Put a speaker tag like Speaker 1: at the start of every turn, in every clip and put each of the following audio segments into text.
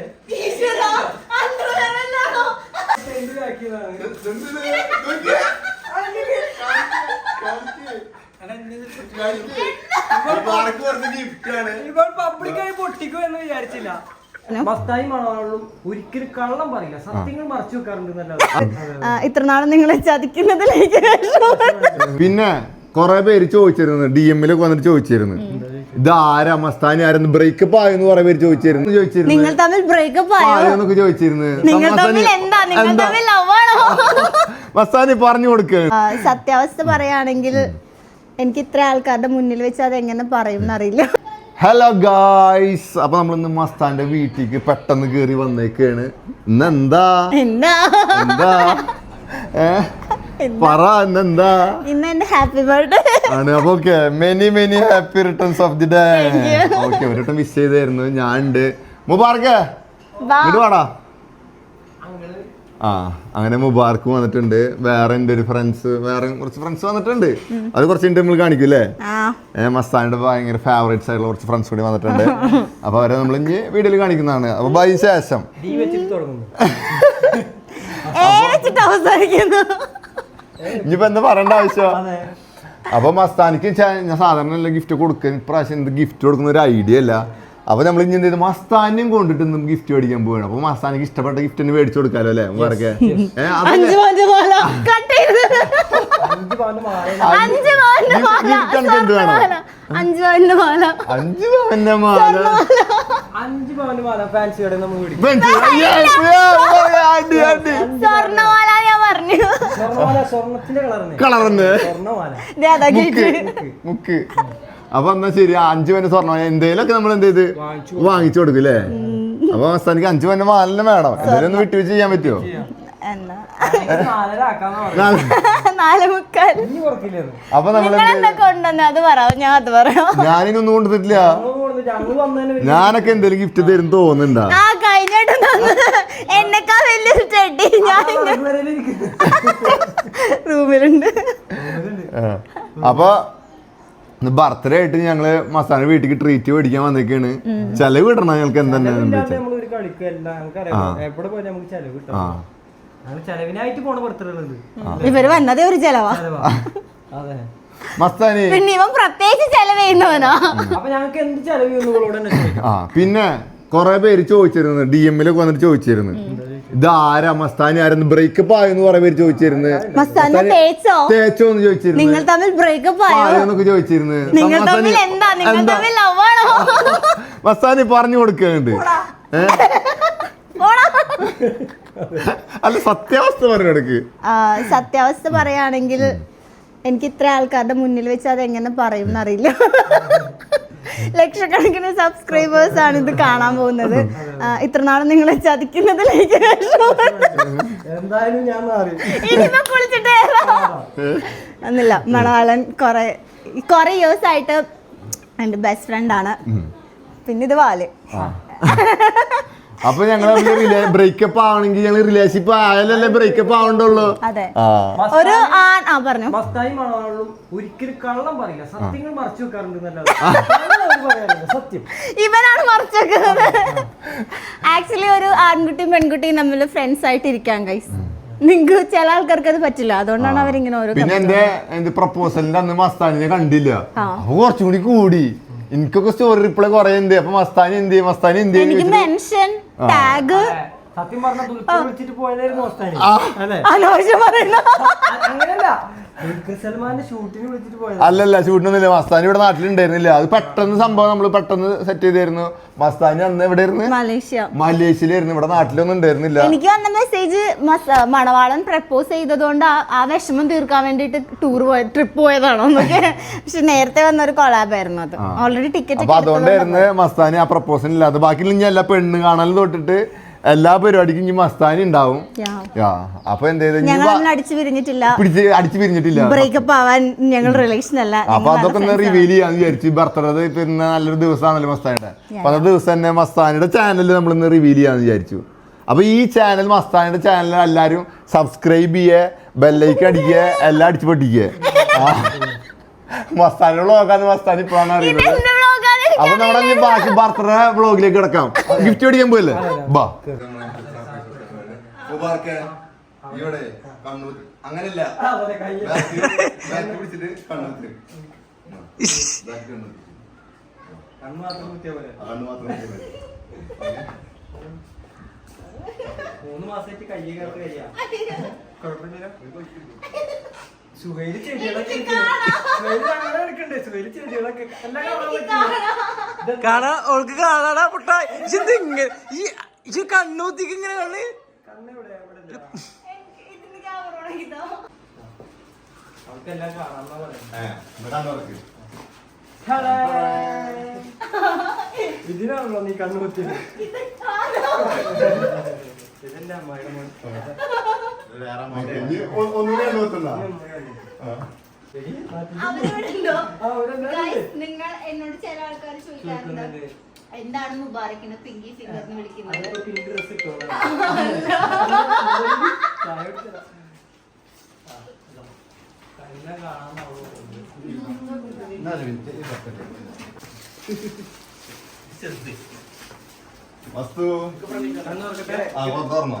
Speaker 1: അതെ. പബ്ലിക്കായി പൊട്ടിക്കോ എന്ന് വിചാരിച്ചില്ല. മസ്തായി മണവാളും ഒരിക്കലും കള്ളം പറയില്ല. സത്യങ്ങൾ മറച്ചു വെക്കാറുണ്ട് എന്നല്ലാതെ
Speaker 2: ഇത്ര നാളും നിങ്ങളെ ചതിക്കുന്നതിലേക്ക്
Speaker 3: പിന്നെ കൊറേ പേര് ചോദിച്ചിരുന്നു. ഡി എമ്മിലൊക്കെ വന്നിട്ട് ചോദിച്ചിരുന്നു. ഇത് ആരാ മസ്താനി? ആരെന്ന് ബ്രേക്കപ്പ് ആയെന്ന് പറയാൻ പേര് ചോദിച്ചിരുന്നു. ചോദിച്ചിരുന്നു
Speaker 2: നിങ്ങൾ തമ്മിൽ ബ്രേക്കപ്പ് ആയോ
Speaker 3: ആയോന്നൊക്കെ ചോദിച്ചിരുന്നു
Speaker 2: നിങ്ങൾ തമ്മിൽ എന്താ? നിങ്ങൾ തമ്മിൽ ലവാണോ
Speaker 3: മസ്താനി പറഞ്ഞു കൊടുക്കുക
Speaker 2: ആ, സത്യാവസ്ഥ പറയുകയാണെങ്കിൽ എനിക്ക് ഇത്ര ആൾക്കാരുടെ മുന്നിൽ വെച്ച് അത് എങ്ങനെ പറയും എന്നറിയില്ല.
Speaker 3: ഹലോ ഗായ്സ് അപ്പൊ നമ്മളിന്ന് മസ്താന്റെ വീട്ടിലേക്ക് പെട്ടെന്ന് കേറി വന്നേക്കാണ്. ഇന്ന് എന്താ
Speaker 2: എന്താ?
Speaker 3: എന്താ? ഏ? പറ എന്നെന്താ
Speaker 2: ഇന്ന് എന്റെ ഹാപ്പി ബർത്ത്ഡേ
Speaker 3: ആണ്. അപ്പൊ okay many many happy returns of the day okay ഒരു വട്ടം മിസ് ചെയ്തായിരുന്നു. ഞാൻ ഉണ്ട് മുബാർക്ക് വാടാ. ആ അങ്ങനെ മുബാർക്ക് വന്നിട്ടുണ്ട്. വേറെ എന്റെ ഒരു ഫ്രണ്ട്സ് വേറെ കുറച്ച് ഫ്രണ്ട്സ് വന്നിട്ടുണ്ട്. അത് കുറച്ച് മിനിറ്റ് നമ്മൾ കാണിക്കും അല്ലേ മസ്താനിയുടെ ഭയങ്കര ഫേവറേറ്റ്സ് ആയിട്ടുള്ള കുറച്ച് ഫ്രണ്ട്സ് കൂടി വന്നിട്ടുണ്ട്. അപ്പൊ അവരെ നമ്മൾ ഇനി വീഡിയോയിൽ കാണിക്കുന്നതാണ്. അപ്പൊ ബൈ ശേഷം. ഇനിയിപ്പോ എന്താ പറയേണ്ട ആവശ്യം? അപ്പൊ മസ്താനിക്ക് ഞാൻ സാധാരണ ഗിഫ്റ്റ് കൊടുക്കാൻ ഇപ്രാവശ്യം എന്ത് ഗിഫ്റ്റ് കൊടുക്കുന്ന ഒരു ഐഡിയ അല്ല. അപ്പൊ നമ്മൾ ഇനി എന്ത് ചെയ്തു? മസ്താനും കൊണ്ടിട്ട് നമുക്ക് ഗിഫ്റ്റ് മേടിക്കാൻ പോവാണ്. അപ്പൊ മസ്താനിക്ക് ഇഷ്ടപ്പെട്ട ഗിഫ്റ്റ് തന്നെ മേടിച്ചു കൊടുക്കാലോ അല്ലേ? വേറെ
Speaker 2: അഞ്ചു മാല
Speaker 1: അഞ്ച് മാല
Speaker 2: അഞ്ചു പവന്റെ മാല
Speaker 1: ഫാൻസി കടയിൽ നമ്മൾ.
Speaker 2: സ്വർണമാല ഞാൻ പറഞ്ഞു.
Speaker 1: സ്വർണമാല. സ്വർണത്തിന്റെ
Speaker 2: സ്വർണമാല.
Speaker 3: മുക്ക്. അപ്പൊ എന്നാ ശരി അഞ്ചു അഞ്ച് സ്വർണ എന്തേലൊക്കെ നമ്മൾ എന്ത് ചെയ്ത്?
Speaker 1: വാങ്ങിച്ചു
Speaker 3: കൊടുക്കും. അല്ലേ അപ്പൊ മസ്താനിക്ക് അഞ്ചു പവന്റെ മാലിന് വേണം. എന്തെങ്കിലും ഒന്ന് വിട്ടുവീഴ്ച ചെയ്യാൻ പറ്റുമോ അപ്പൊ ഞാനിനൊന്നും കൊണ്ടുവന്നിട്ടില്ല. ഞാനൊക്കെ എന്തെങ്കിലും ഗിഫ്റ്റ് തരും തോന്നുന്നുണ്ടോ?
Speaker 2: ആ കഴിഞ്ഞിട്ട് തന്നു. എന്നെക്കാ വലിയ ചെടി. ഞാൻ റൂമിലുണ്ട്.
Speaker 3: ആ. അപ്പൊ ബർത്ത്ഡേ ആയിട്ട് ഞങ്ങൾ മസാല വീട്ടിക്ക് ട്രീറ്റ് മേടിക്കാൻ വന്നേക്കാണ്. ചെലവ് കിട്ടണം ഞങ്ങൾക്ക് എന്തെന്നെ
Speaker 1: നമ്മൾ ഒരു കളിക്കല്ല നമുക്കറിയാം എവിടെ പോയാലും നമുക്ക് ചെലവ് കിട്ടും.
Speaker 3: ആ.
Speaker 1: ഞങ്ങൾ പോണ ബർത്ത്ഡേ
Speaker 2: ഇവർ വന്നതേ ഒരു ചെലവാ.
Speaker 1: അതെ.
Speaker 3: മസ്താനി.
Speaker 2: പിന്നെ ഇവൻ പ്രത്യേകിച്ച് ചെലവ് ചെയ്യുന്നവനാ
Speaker 1: അപ്പൊ ഞങ്ങൾക്ക് എന്ത് ചെലവ്
Speaker 3: പിന്നെ കൊറേ പേര് ചോദിച്ചിരുന്നു. ഡി എമ്മിലൊക്കെ വന്നിട്ട് ചോദിച്ചിരുന്നു. ഇത് ആരാ മസ്താനി ആരെന്ന് ബ്രേക്കപ്പ് ആയെന്ന് കുറെ പേര് ചോദിച്ചിരുന്നു?
Speaker 2: തേച്ചോ?
Speaker 3: എന്ന് ചോദിച്ചിരുന്നു?
Speaker 2: നിങ്ങൾ തമ്മിൽ ബ്രേക്കപ്പ് ആയോ?
Speaker 3: ആയോന്നൊക്കെ ചോദിച്ചിരുന്നു?
Speaker 2: നിങ്ങൾ തമ്മിൽ എന്താ? നിങ്ങൾ തമ്മിൽ
Speaker 3: മസ്താനി പറഞ്ഞു കൊടുക്കുന്നുണ്ട്? അല്ല സത്യാവസ്ഥ പറഞ്ഞു കൊടുക്ക്.
Speaker 2: ആ, സത്യാവസ്ഥ പറയുകയാണെങ്കിൽ എനിക്ക് ഇത്ര ആൾക്കാരുടെ മുന്നിൽ വെച്ച് അത് എങ്ങനെ പറയും എന്നറിയില്ല. ലക്ഷക്കണക്കിന് സബ്സ്ക്രൈബേഴ്സ് ആണ് ഇത് കാണാൻ പോകുന്നത്. ആ, ഇത്ര നാളും നിങ്ങളെ ചതിക്കുന്നതിലേക്ക്
Speaker 1: അന്നില്ല ഞാൻ മാറി.
Speaker 2: ഇനിയിപ്പോ കുളിച്ചിട്ട് ഒന്നില്ല മണവാളൻ കുറെ കുറെ ഇയേഴ്സ് ആയിട്ട് എന്റെ ബെസ്റ്റ് ഫ്രണ്ട് ആണ്. പിന്നെ ഇത് വാൽ.
Speaker 3: അപ്പൊ ഞങ്ങൾ ബ്രേക്കപ്പ് ആവണെങ്കിൽ ഞങ്ങൾ റിലേഷൻഷിപ്പ് ആയാലല്ലേ ബ്രേക്കപ്പ് ആവണ്ടുള്ളൂ.
Speaker 2: അതെ. ഒരു ആൺ ആ പറഞ്ഞു.
Speaker 1: ഒരിക്കലും കള്ളം പറയില്ല. സത്യങ്ങൾ മറച്ചു വെക്കാറുണ്ട് സത്യം.
Speaker 2: ഇവനാണ് മറിച്ചേക്കുന്നത് ആക്ച്വലി ഒരു ആൺകുട്ടിയും പെൺകുട്ടിയും തമ്മിൽ ഫ്രണ്ട്സ് ആയിട്ട് ഇരിക്കാൻ കൈസ് നിങ്ങൾക്ക് ചില ആൾക്കാർക്ക് അത് പറ്റില്ല. അതുകൊണ്ടാണ് അവരിങ്ങനെ ഓരോ
Speaker 3: പിന്നെ എന്റെ എന്റെ പ്രപ്പോസലിന്റെ അന്ന് മസ്താനിനെ കണ്ടില്ല. അപ്പൊ കുറച്ചും കൂടി കൂടി. എനിക്കൊക്കെ സ്റ്റോറി റിപ്ലൈ കുറെ എന്ത് അപ്പൊ മസ്താനി എന്ത് ചെയ്യും? മസ്താനി എന്ത് ചെയ്യും
Speaker 2: എനിക്ക് മെൻഷൻ ടാഗ്
Speaker 1: സത്യം പറഞ്ഞ ദുൽഖർ വിളിച്ചിട്ട് പോയതായിരുന്നു മസ്താനി. അല്ലേ?
Speaker 2: അനാവശ്യം പറയുന്നു.
Speaker 1: അ-
Speaker 3: അല്ലല്ല ഷൂട്ടിനൊന്നുമില്ല മസ്താനി ഇവിടെ നാട്ടിലുണ്ടായിരുന്നില്ല. അത് പെട്ടെന്ന് സംഭവം നമ്മൾ പെട്ടെന്ന് സെറ്റ് ചെയ്തായിരുന്നു. മസ്താനി അന്ന് എവിടെ ആയിരുന്നു
Speaker 2: മലേഷ്യ.
Speaker 3: മലേഷ്യയിലായിരുന്നു. ഇവിടെ നാട്ടിലൊന്നും ഉണ്ടായിരുന്നില്ല.
Speaker 2: എനിക്ക് വന്ന മെസ്സേജ് മണവാളൻ പ്രപ്പോസ് ചെയ്തതുകൊണ്ട് ആ- വിഷമം തീർക്കാൻ വേണ്ടിട്ട് ടൂർ പോയ ട്രിപ്പ് പോയതാണോ എന്നൊക്കെ. പക്ഷെ നേരത്തെ വന്ന ഒരു കൊളാബായിരുന്നു അത്. ഓൾറെഡി ടിക്കറ്റ്
Speaker 3: അപ്പൊ അതുകൊണ്ടായിരുന്നു മസ്താനി ആ പ്രപ്പോസൽ ഇല്ലാതെ ബാക്കി എല്ലാ പെണ്ണ് കാണാൻ തൊട്ടിട്ട് എല്ലാ പരിപാടിക്കും ഇനി മസ്താനി ഉണ്ടാവും. അപ്പൊ
Speaker 2: അടിച്ചു പിരിഞ്ഞിട്ടില്ല.
Speaker 3: അടിച്ചു പിരിഞ്ഞിട്ടില്ല.
Speaker 2: ബ്രേക്കപ്പ് ആവാൻ ഞങ്ങൾ റിലേഷൻ അല്ല.
Speaker 3: അപ്പൊ അതൊക്കെ ഒന്ന് റിവീൽ ചെയ്യാന്ന് വിചാരിച്ചു ബർത്ത്ഡേ പിന്നെ നല്ലൊരു ദിവസമാണല്ലോ മസ്താനിയുടെ. അപ്പൊ അന്നത്തെ ദിവസം തന്നെ മസ്താനിയുടെ ചാനൽ നമ്മൾ ഇന്ന് റിവീൽ ചെയ്യാന്ന് വിചാരിച്ചു. അപ്പൊ ഈ ചാനൽ മസ്താനിയുടെ ചാനൽ എല്ലാരും സബ്സ്ക്രൈബ് ചെയ്യേ ബെല്ലൈക്ക് അടിക്കുക എല്ലാം അടിച്ചു പൊട്ടിക്കുക മസ്താനിയുടെ വ്ളോഗാന്ന് മസ്താനി ഇപ്പോഴാണ് അറിയുന്നത്.
Speaker 4: അപ്പൊ നമ്മുടെ ബാക്കി ബർത്ത്ഡേ വ്ളോഗിലേക്ക് കിടക്കാം. ഗിഫ്റ്റ് മേടിക്കാൻ പോയല്ലേ? ബാ.
Speaker 3: ഇവിടെ കണ്ണൂർ. അങ്ങനല്ല പിടിച്ചിട്ട് കണ്ണൂർ
Speaker 1: കണ്ണു മാത്രം കുത്തിയ പോലെ
Speaker 3: കണ്ണു മാത്രം മതി.
Speaker 1: മൂന്ന് മാസമായിട്ട് കയ്യ കയറി കഴിയാ കുഴപ്പമില്ല. സുഹൈൽ ചെടികളൊക്കെ സുഹൈൽ അങ്ങനെ എടുക്കണ്ടേ? സുഹൈൽ ചെടികളൊക്കെ എല്ലാം കാണാൻ
Speaker 5: കാണാ. ഓൾക്ക് കാണാടാ പുട്ട. ഇത് ഇങ്ങനെ ഈ ഇത് കണ്ണൂത്തിക്ക് ഇങ്ങനെ കണ്ണ്
Speaker 1: കണ്ണെവിടെ. അവർക്കെല്ലാം കാണാന്നാ. ഇതിനാണല്ലോ നീ കണ്ണു ഇതല്ല അമ്മയുടെ മോൻ.
Speaker 3: ഒന്നുകൂടി.
Speaker 2: നിങ്ങൾ എന്നോട് ചില ആൾക്കാർ ചോദിക്കാറുണ്ട്. എന്താണ് മുബാറക്കിനെ പിങ്കി ഫിംഗർ എന്ന് വിളിക്കുന്നത്.
Speaker 3: വസ്തു. തുറന്നോ?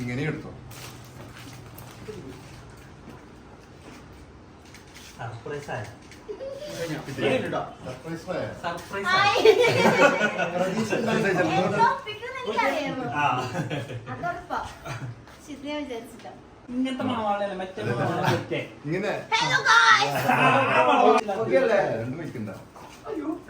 Speaker 3: ഇങ്ങനെ എടുത്തോ. സർപ്രൈസ്
Speaker 5: ഇങ്ങനത്തെ മണവാളല്ലേ മറ്റേ
Speaker 3: ഇങ്ങനെ?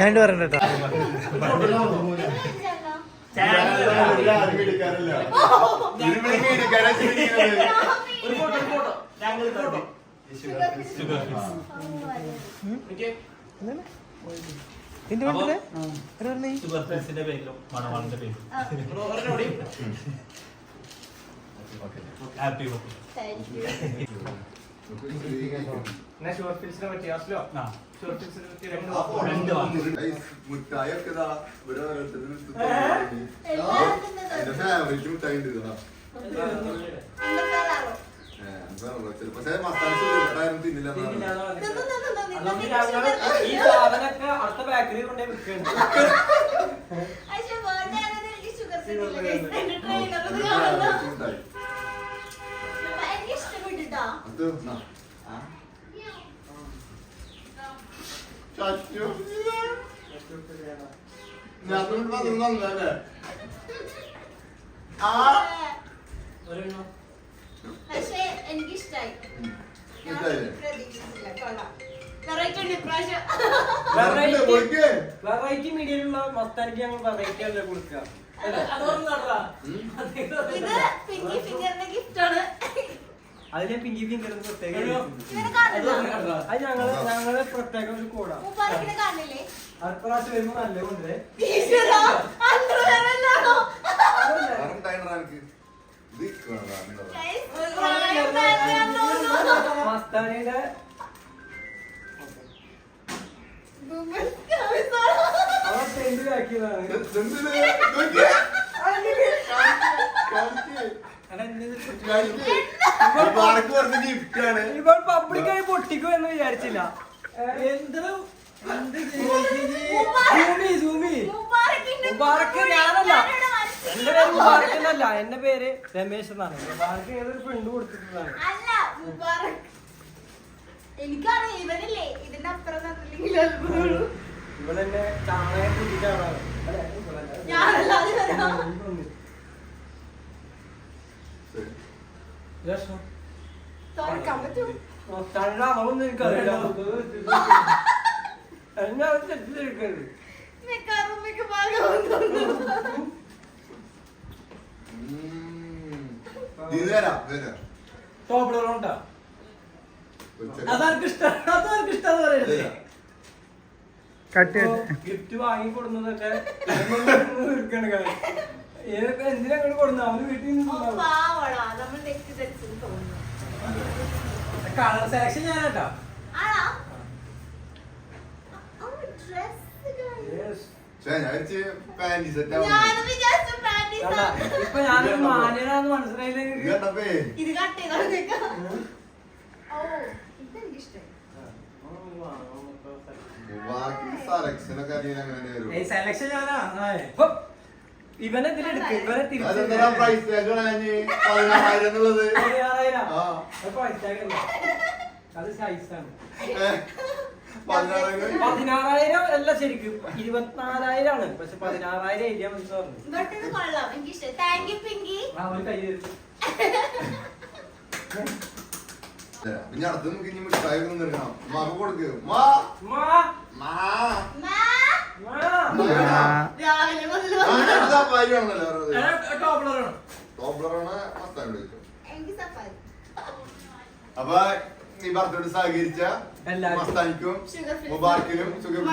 Speaker 5: ഞാൻ പറയണ്ട കേട്ടോ. എന്റെ
Speaker 3: വീട്ടിൽ.
Speaker 6: ഹാപ്പി
Speaker 3: മുട്ടായൊക്കെ എന്റെ ഫാമിലിക്ക് മുട്ടായി ഉണ്ട് ചില മസാല തിന്നില്ല
Speaker 1: ഈ സാധനമൊക്കെ അടുത്ത ബാക്കറി കൊണ്ടേ വിൽക്കുന്നുണ്ട്. ഒരെണ്ണം
Speaker 2: പക്ഷേ എനിക്ക് ഇഷ്ടായി ഞാൻ
Speaker 3: ഇഷ്ടായില്ലേ?
Speaker 2: പ്രതീക്ഷിച്ചില്ല കൊള്ളാം വെറൈറ്റി
Speaker 1: മീഡിയയിലുള്ള മസ്താനിക്ക് ഞങ്ങൾ വെറൈറ്റി അല്ലേ കൊടുക്കുക അല്ലേ?
Speaker 2: ഇത് പിങ്കി ഫിംഗറിന്റെ ഗിഫ്റ്റ് ആണ്
Speaker 1: അതിലെ പിങ്കി ഫിംഗർ പ്രത്യേക അത് ഞങ്ങൾ ഞങ്ങൾ പ്രത്യേക ഒരു കോടാ. അടുത്ത പ്രാവശ്യം വരുമ്പോ നല്ല കൊണ്ടേ. മസ്താനിയുടെ
Speaker 2: Women's service
Speaker 1: ഇപ്പോൾ പബ്ലിക്കായി പൊട്ടിക്കും എന്ന് വിചാരിച്ചില്ല. എന്തിനും സൂമി സൂമി മുബാറക്ക് ഞാനല്ല. എന്റെ പേര് മുബാറക് എന്നല്ല എന്റെ പേര് രമേശ് എന്നാണ്. മുബാറക്ക് ഏതൊരു ഫ്രണ്ട് കൊടുത്തിട്ടുള്ളതാണ്?
Speaker 2: എനിക്കറിയാം ഇവനല്ലേ? ഇതിന്റെ അപ്പുറം
Speaker 1: ഇവളെന്നെ ചാണകം കുടിക്കാണ്
Speaker 2: ഞാനല്ലാതെ തുറക്കാൻ പറ്റുമോ
Speaker 1: ആ, തള്ള അവളൊന്നും എനിക്കറിയില്ല. എന്നെ തെറ്റിദ്ധരിക്കരുത്.
Speaker 2: മെക്കാറുമ്മയ്ക്ക് ഭാഗം
Speaker 3: ഒരു
Speaker 6: അതാർക്ക് ഇഷ്ടം? അതാർക്ക് ഇഷ്ടം പറയരുത്.
Speaker 1: ഗിഫ്റ്റ് വാങ്ങി ഏതൊക്കെ എന്തിനാ കൊടുക്കുന്നത് അവന് വീട്ടിൽ
Speaker 6: കളർ സെലക്ഷൻ
Speaker 3: ഞാൻ
Speaker 2: ആണ്.
Speaker 1: ഇപ്പൊ ഞാനൊരു മാന്യനാന്ന് മനസ്സിലായില്ല
Speaker 2: കട്ട്
Speaker 3: സെലക്ഷൻ
Speaker 6: ഞാനാ ആ,
Speaker 1: ഇപ്പൊ ഇവനെ ഇതിലെടുക്ക് ഇവനെ
Speaker 3: അതെന്താ പ്രൈസ് ടാഗ് കളഞ്ഞ് പതിനാറായിരം എന്നുള്ളത്?
Speaker 1: പതിനാറായിരം
Speaker 3: ആ.
Speaker 1: അല്ല. അത് സൈസാണ്
Speaker 3: ഏ, പതിനാറായിരം
Speaker 1: പതിനാറായിരം അല്ല ശരിക്കും. ഇരുപത്തിനാലായിരം ആണ് പക്ഷെ പതിനാറായിരം എഴുതിയാൽ മതി പറഞ്ഞു.
Speaker 2: ബട്ട് ഇത് കൊള്ളാം. എനിക്കിഷ്ടം. താങ്ക് യു പിങ്കി
Speaker 1: ആ ഒരു കൈ തരും.
Speaker 3: പിന്നെ അടുത്ത് നമുക്ക് ഇനി മിഠായി ഒന്നും നിർക്കണം മാക്ക് കൊടുക്ക്. മാ
Speaker 1: മാ,
Speaker 3: മാ
Speaker 2: മാ.
Speaker 3: അപ്പൊ ഈ ബർത്ത്ഡേ സഹകരിച്ച. മസ്താനിക്കും മുബാർക്കിലും സുഖം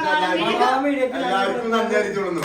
Speaker 3: എല്ലാവർക്കും നന്ദി അറിയിച്ചോളുന്നു.